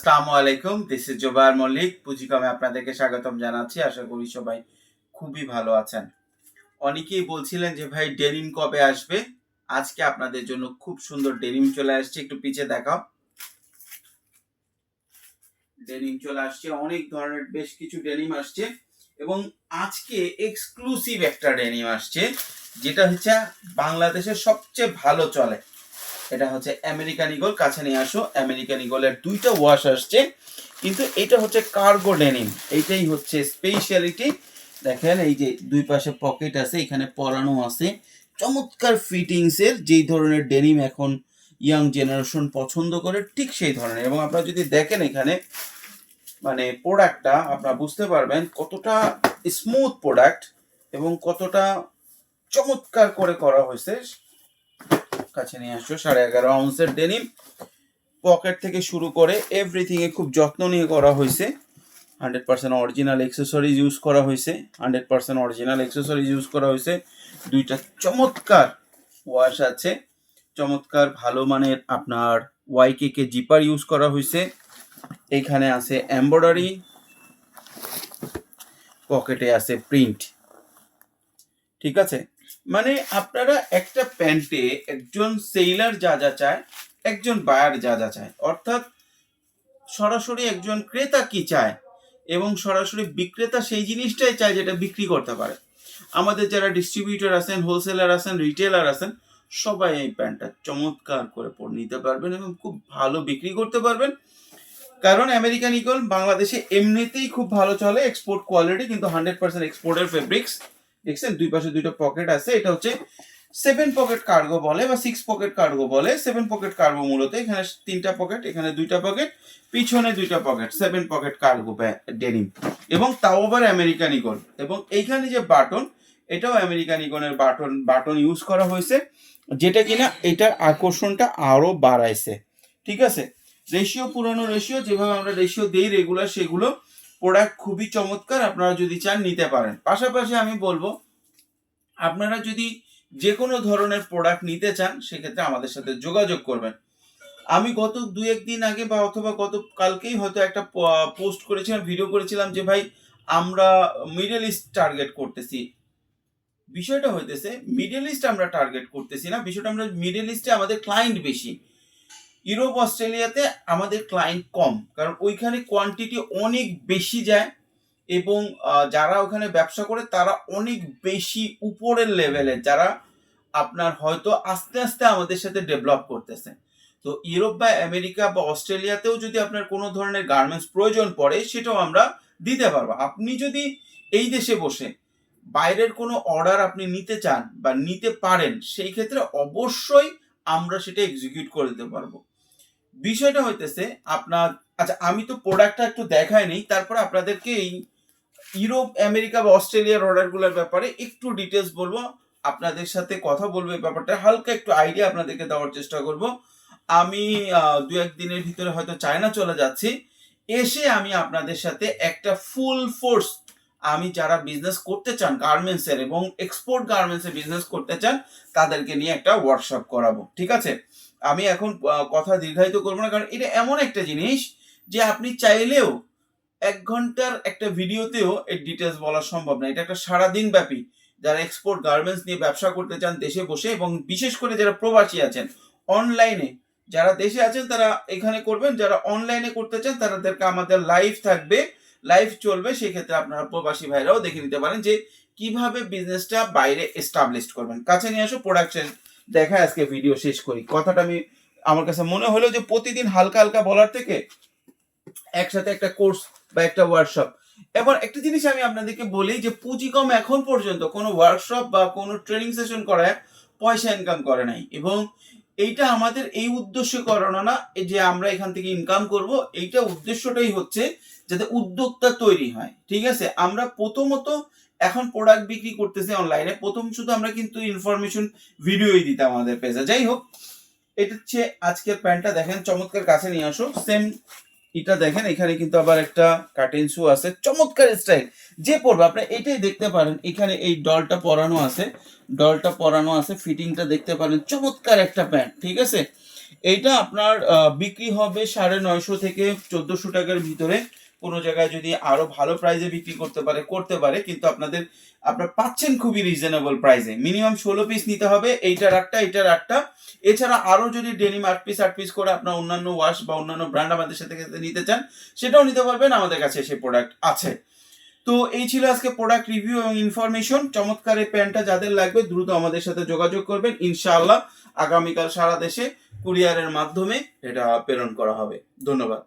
আসসালামু আলাইকুম this is Jobar Mallick পুঁজিকমে আপনাদেরকে স্বাগতম জানাচ্ছি। আশা করি সবাই খুবই ভালো আছেন। অনেকেই বলছিলেন যে, ভাই ডেনিম কবে আসবে? আজকে আপনাদের জন্য খুব সুন্দর ডেনিম চলে আসছে। একটু পিছে দেখাও। ডেনিম চলে আসছে, অনেক ধরনের বেশ কিছু ডেনিম আসছে এবং আজকে এক্সক্লুসিভ একটা ডেনিম আসছে, যেটা হচ্ছে বাংলাদেশের সবচেয়ে ভালো চলে। এটা হচ্ছে আমেরিকান ইগল কাছে নিয়ে আসো। আমেরিকান ইগলের দুইটা ওয়াশ আসছে। কিন্তু এটা হচ্ছে কার্গো ডেনিম এইটাই হচ্ছে স্পেশালিটি দেখেন, এই যে দুই পাশে পকেট আছে, এখানে পরানো আছে। চমৎকার ফিটিংস এর, যেই ধরনের ডেনিম এখন ইয়াং জেনারেশন পছন্দ করে, ঠিক সেই ধরনের। এবং আপনারা যদি দেখেন এখানে মানে প্রোডাক্টটা আপনারা বুঝতে পারবেন কতটা স্মুথ প্রোডাক্ট এবং কতটা চমৎকার করে করা হয়েছে। কাছে নিয়ে আসছো, সাড়ে এগারো আউন্সের ডেনিম পকেট থেকে শুরু করে এভরিথিং এ খুব যত্ন নিয়ে করা হয়েছে। Hundred percent original accessories use করা হয়েছে। Hundred percent original accessories use করা হয়েছে। দুইটা চমৎকার ওয়াশ আছে। চমৎকার ভালো মানের আপনার ওয়াইকে কে জিপার ইউজ করা হয়েছে। এখানে আছে এমব্রয়ডারি পকেটে আছে প্রিন্ট ঠিক আছে? মানে আপনারা একটা প্যান্টে একজন সেলার যা যা চায়, একজন বায়ার যা যা চায়, অর্থাৎ সরাসরি একজন ক্রেতা কি চায় এবং সরাসরি বিক্রেতা সেই জিনিসটাই চায় যেটা বিক্রি করতে পারে। আমাদের যারা ডিস্ট্রিবিউটর আছেন হোলসেলার আছেন রিটেলার আছেন, সবাই এই প্যান্টটা চমৎকার করে পরে নিতে পারবেন এবং খুব ভালো বিক্রি করতে পারবেন। কারণ আমেরিকান ইগল বাংলাদেশে এমনিতেই খুব ভালো চলে এক্সপোর্ট কোয়ালিটি কিন্তু হান্ড্রেড পার্সেন্ট এক্সপোর্টের ফেব্রিক্স দেখছেন? দুই পাশে দুইটা পকেট আছে। এটা হচ্ছে সেভেন পকেট কার্গো বলে বা সিক্স পকেট কার্গো বলে। সেভেন পকেট কার্গো মূলত এখানে তিনটা পকেট এখানে দুইটা পকেট পিছনে দুইটা pocket seven pocket cargo denim এবং তাও আবার আমেরিকান ইগল এবং এইখানে যে বাটন, এটাও আমেরিকান ইগনের বাটন বাটন ইউজ করা হয়েছে, যেটা কিনা এটার আকর্ষণটা আরও বাড়াইছে। ঠিক আছে? রেশিও পুরানো রেশিও যেভাবে আমরা রেশিও দেই রেগুলার সেগুলো প্রোডাক্ট খুবই চমৎকার, আপনারা যদি চান নিতে পারেন। পাশাপাশি আমি বলব, আপনারা যদি যে কোনো ধরনের প্রোডাক্ট নিতে চান, সেক্ষেত্রে আমাদের সাথে যোগাযোগ করবেন। আমি গত দু একদিন আগে বা অথবা গত কালকেই হয়তো একটা পোস্ট করেছিলাম ভিডিও করেছিলাম যে, ভাই, আমরা মিডল ইস্ট টার্গেট করতেছি। বিষয়টা হইতেছে মিডল ইস্ট আমরা টার্গেট করতেছি না, বিষয়টা আমরা মিডল ইস্টে আমাদের ক্লায়েন্ট বেশি। ইউরোপ, অস্ট্রেলিয়াতে আমাদের ক্লায়েন্ট কম। কারণ ওইখানে কোয়ান্টিটি অনেক বেশি যায় এবং যারা ওখানে ব্যবসা করে তারা অনেক বেশি উপরের লেভেলের যারা আপনার হয়তো আস্তে আস্তে আমাদের সাথে ডেভেলপ করতেছে। তো ইউরোপ বা আমেরিকা বা অস্ট্রেলিয়াতেও যদি আপনার কোনো ধরনের গার্মেন্টস প্রয়োজন পড়ে, সেটাও আমরা দিতে পারব। আপনি যদি এই দেশে বসে বাইরের কোনো অর্ডার আপনি নিতে চান বা নিতে পারেন, সেই ক্ষেত্রে অবশ্যই আমরা সেটা এক্সিকিউট করে দিতে পারব। বিষয়টা হইতেছে আপনার আচ্ছা আমি তো প্রোডাক্টটা একটু দেখাই নেই তারপরে আপনাদেরকে এই ইউরোপ, আমেরিকা বা অস্ট্রেলিয়ার অর্ডারগুলোর ব্যাপারে একটু ডিটেলস বলব, আপনাদের সাথে কথা বলব এই ব্যাপারটা, হালকা একটু আইডিয়া আপনাদেরকে দেওয়ার চেষ্টা করব। আমি দু একদিনের ভিতরে হয়তো চায়না চলে যাচ্ছি, এসে আমি আপনাদের সাথে একটা ফুল ফোর্স আমি যারা বিজনেস করতে চান গার্মেন্টসের এবং এক্সপোর্ট গার্মেন্টসের বিজনেস করতে চান, তাদেরকে নিয়ে একটা ওয়ার্কশপ করাবো, ঠিক আছে? আমি এখন কথা দীর্ঘায়িত করব না, কারণ এটা এমন একটা জিনিস যে আপনি চাইলেও এক ঘণ্টার একটা ভিডিওতেও এর ডিটেলস বলা সম্ভব না। এটা একটা সারাদিন ব্যাপী যারা এক্সপোর্ট গার্মেন্টস নিয়ে ব্যবসা করতে চান দেশে বসে এবং বিশেষ করে যারা প্রবাসী আছেন অনলাইনে যারা দেশে আছেন তারা এখানে করবেন, যারা অনলাইনে করতে চান তাদেরকে আমাদের লাইভ থাকবে লাইভ চলবে, সেক্ষেত্রে আপনারা প্রবাসী ভাইরাও দেখে নিতে পারেন যে কীভাবে বিজনেসটা বাইরে এস্টাবলিশ করবেন। কাছে নিয়ে আসো প্রোডাকশন দেখা আজকে ভিডিও শেষ করি। কথাটা আমি, আমার কাছে মনে হলো যে প্রতিদিন হালকা হালকা বলার থেকে একসাথে একটা কোর্স বা একটা ওয়ার্কশপ এবার একটা জিনিস আমি আপনাদেরকে বলি যে পুঁজি কম এখন পর্যন্ত কোনো ওয়ার্কশপ বা কোনো ট্রেনিং সেশন করায় পয়সা ইনকাম করে নাই। এবং এইটা আমাদের এই উদ্দেশ্য করানো না যে আমরা এখান থেকে ইনকাম করব, এইটা উদ্দেশ্যটাই হচ্ছে যাতে উদ্যোক্তা তৈরি হয়। ঠিক আছে? আমরা প্রথমত এখন প্রোডাক্ট বিক্রি করতেছি অনলাইনে প্রথম শুধু আমরা কিন্তু ইনফরমেশন ভিডিওই দিতাম আমাদের পেজে যাই হোক, এটা হচ্ছে আজকের প্যান্টটা। দেখেন, চমৎকার কাছে নিয়ে আসো। সেম এটা দেখেন, এখানে কিন্তু আবার একটা কাটিং শু আছে। চমৎকার স্টাইল যে পরবে, আপনি এটাই দেখতে পারেন। এখানে এই ডলটা পরানো আছে। ডলটা পরানো আছে ফিটিংটা দেখতে পারেন। চমৎকার একটা প্যান্ট ঠিক আছে? এইটা আপনার বিক্রি হবে সাড়ে নয়শো থেকে চোদ্দশো টাকার ভিতরে। কোনো জায়গায় যদি আরও ভালো প্রাইজে বিক্রি করতে পারে করতে পারে, কিন্তু আপনাদের, আপনার পাচ্ছেন খুবই রিজনেবল প্রাইসে মিনিমাম ষোলো পিস নিতে হবে, এইটার একটা এইটার একটা। এছাড়া আরও যদি ডেনিম আট পিস আট পিস করে আপনার অন্যান্য ওয়াশ বা অন্যান্য ব্র্যান্ড আমাদের সাথে নিতে চান, সেটাও নিতে পারবেন, আমাদের কাছে সেই প্রোডাক্ট আছে। তো এই ছিল আজকে প্রোডাক্ট রিভিউ এবং ইনফরমেশন চমৎকার এই প্যান্টটা যাদের লাগবে, দ্রুত আমাদের সাথে যোগাযোগ করবেন। ইনশাআল্লাহ আগামীকাল সারা দেশে কুরিয়ারের মাধ্যমে এটা প্রেরণ করা হবে। ধন্যবাদ।